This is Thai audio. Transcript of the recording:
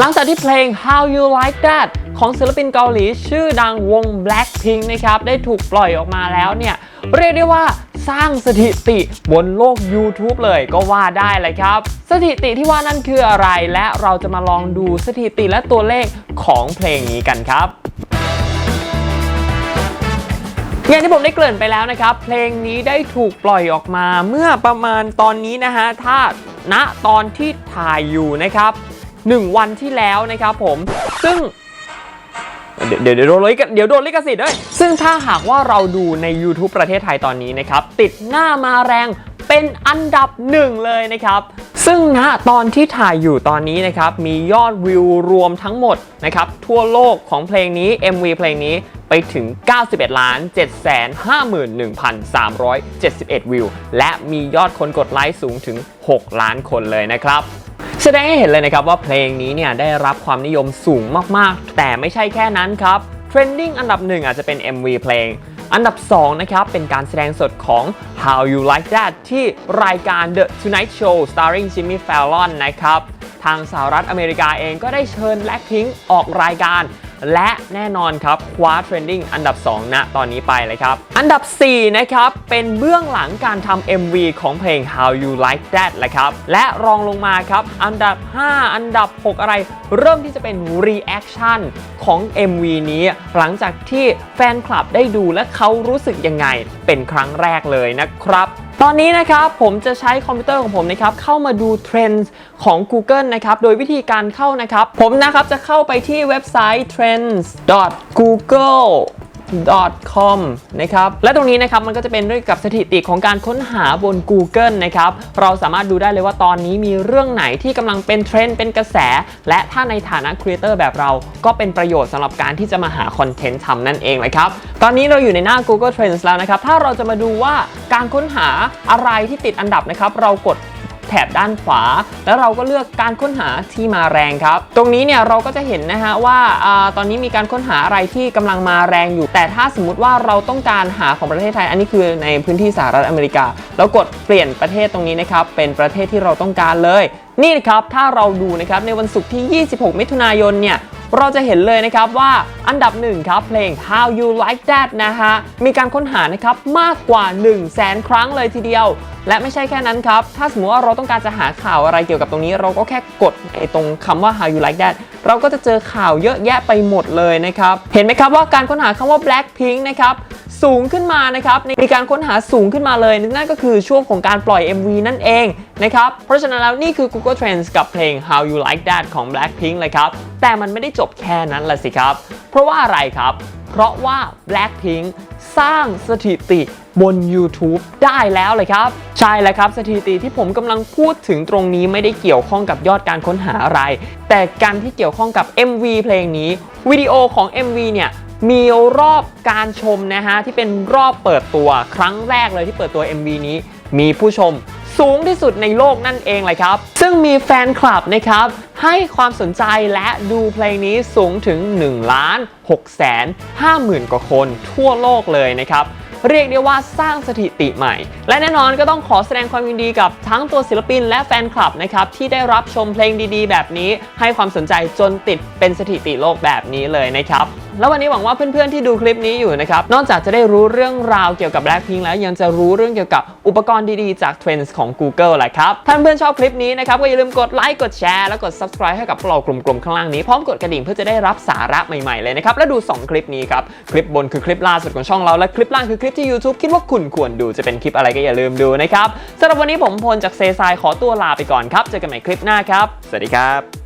หลังจากที่เพลง How You Like That ของศิลปินเกาหลี ชื่อดังวง Blackpink นะครับ ได้ถูกปล่อยออกมาแล้วเนี่ย เรียกได้ว่าสร้างสถิติบนโลก YouTube เลยก็ว่าได้เลยครับ สถิติที่ว่านั่นคืออะไร และเราจะมาลองดูสถิติและตัวเลขของเพลงนี้กันครับอย่างที่ผมได้เกริ่นไปแล้วนะครับ เพลงนี้ได้ถูกปล่อยออกมาเมื่อประมาณตอนนี้นะฮะ ถ้าณตอนที่ถ่ายอยู่นะครับ 1 วันที่แล้วนะครับผมซึ่งเดี๋ยวเดี๋ยวเดี๋ยวโดนลิขเดี๋ยวโดนลิขสิทธิ์ด้วยซึ่งถ้าหากว่าเราดูใน YouTube ประเทศไทยตอนนี้นะครับ ติดหน้ามาแรงเป็นอันดับหนึ่งเลยนะครับ ซึ่งณตอนที่ถ่ายอยู่ตอนนี้นะครับ มียอดวิวรวมทั้งหมดนะครับ ทั่วโลกของเพลงนี้ MV เพลงนี้ไปถึง 91ล้าน751,371 วิว และมียอดคนกดไลค์สูงถึง 6 ล้านคนเลยนะครับ แสดงให้เห็นเลยนะครับว่าเพลงนี้เนี่ยได้รับความนิยมสูงมากๆ แต่ไม่ใช่แค่นั้นครับเทรนดิ้งอันดับหนึ่งอาจจะเป็น MV เพลง อันดับ 2 นะครับ เป็นการแสดงสดของ How You Like That ที่รายการ The Tonight Show starring Jimmy Fallon นะครับ ทางสหรัฐอเมริกาเองก็ได้เชิญ Blackpink ออกรายการ และแน่นอนครับคว้าเทรนดิ้งอันดับ 2 ณ ตอนนี้ไปเลยครับ อันดับ 4 นะครับ เป็นเบื้องหลังการทำ MV ของเพลง How You Like That แหละครับ และรองลงมาครับ อันดับ 5 อันดับ 6 อะไร เริ่มที่จะเป็น Reaction ของ MV นี้ หลังจากที่แฟนคลับได้ดูและเขารู้สึกยังไงเป็นครั้งแรกเลยนะครับ ตอนนี้นะครับผมจะใช้คอมพิวเตอร์ของผมนะครับเข้ามาดูเทรนด์ของ Google นะครับโดยวิธีการเข้านะครับ ผมนะครับจะเข้าไปที่เว็บไซต์ trends.google com นะครับและตรงนี้นะครับมันก็จะเป็นด้วยกับสถิติของการค้นหาบน Google นะครับเราสามารถดูได้เลยว่าตอนนี้มีเรื่องไหนที่กำลังเป็นเทรนด์เป็นกระแส และถ้าในฐานะครีเอเตอร์แบบเราก็เป็นประโยชน์สำหรับการที่จะมาหาคอนเทนต์ทำนั่นเองนะครับตอนนี้เราอยู่ในหน้า Google Trends แล้วนะครับถ้าเราจะมาดูว่าการค้นหาอะไรที่ติดอันดับนะครับเรากด แถบด้านขวา แล้วเราก็เลือกการค้นหาที่มาแรงครับ ตรงนี้เนี่ยเราก็จะเห็นนะฮะว่าอตอนนี้มีการค้นหาอะไรที่กำลังมาแรงอยู่ แต่ถ้าสมมติว่าเราต้องการหาของประเทศไทย อันนี้คือในพื้นที่สหรัฐอเมริกาแล้วกดเปลี่ยนประเทศตรงนี้นะครับ เป็นประเทศที่เราต้องการเลย นี่นะครับ ถ้าเราดูนะครับในวันศุกร์ที่ 26 มิถุนายนเนี่ยเราจะเห็นเลยนะครับว่าอันดับหนึ่งครับเพลง How You Like That นะฮะมีการค้นหานะครับมากกว่า 1 0 0 0 0แสนครั้งเลยทีเดียว และไม่ใช่แค่นั้นครับ ถ้าสมมติว่าเราต้องการจะหาข่าวอะไรเกี่ยวกับตรงนี้ เราก็แค่กดไอ้ตรงคำว่า How You Like That เราก็จะเจอข่าวเยอะแยะไปหมดเลยนะครับ เห็นไหมครับว่าการค้นหาคำว่า Blackpink นะครับสูงขึ้นมานะครับมีการค้นหาสูงขึ้นมาเลยนั่นก็คือช่วงของการปล่อย MV นั่นเองนะครับเพราะฉะนั้นแล้วนี่คือ Google Trends กับเพลง How You Like That ของ Blackpink เลยครับ แต่มันไม่ได้จบแค่นั้นละสิครับ เพราะว่าอะไรครับ เพราะว่า Blackpink สร้างสถิติ บน YouTube ได้แล้วเลยครับ ใช่แล้วครับสถิติที่ผมกำลังพูดถึงตรงนี้ไม่ได้เกี่ยวข้องกับยอดการค้นหาอะไร แต่การที่เกี่ยวข้องกับ MV เพลงนี้วิดีโอของ MV เนี่ยมีรอบการชมนะฮะที่เป็นรอบเปิดตัวครั้งแรกเลยที่เปิดตัว MV นี้ มีผู้ชมสูงที่สุดในโลกนั่นเองเลยครับ ซึ่งมีแฟนคลับนะครับ ให้ความสนใจและดูเพลงนี้สูงถึง1ล้าน6แสน5หมื่นกว่าคนทั่วโลกเลยนะครับ เรียกได้ว่าสร้างสถิติใหม่ และแน่นอนก็ต้องขอแสดงความยินดีกับทั้งตัวศิลปินและแฟนคลับนะครับที่ได้รับชมเพลงดีๆ แบบนี้ ให้ความสนใจจนติดเป็นสถิติโลกแบบนี้เลยนะครับ แล้ววันนี้หวังว่าเพื่อนๆที่ดูคลิปนี้อยู่นะครับ นอกจากจะได้รู้เรื่องราวเกี่ยวกับ Blackpink แล้วยังจะรู้เรื่องเกี่ยวกับอุปกรณ์ดีๆจาก Trends ของ Google แหละครับถ้านเพื่อนชอบคลิปนี้นะครับ ก็อย่าลืมกดไลค์กดแชร์แล้วกด subscribe ให้กับพวกเรากลุ่มๆข้างล่างนี้พร้อมกดกระดิ่งเพื่อจะได้รับสาระใหม่ๆเลยนะครับและดู 2 คลิปนี้ครับคลิปบนคือคลิปล่าสุดของช่องเราและคลิปล่างคือคลิปที่ YouTube คิดว่าคุณควรดูจะเป็นคลิปอะไรก็อย่าลืมดูนะครับสำหรับวันนี้ผมพลจากเซซายขอตัวลาไปก่อนครับเจอกันใหม่คลิปหน้าครับ สวัสดีครับ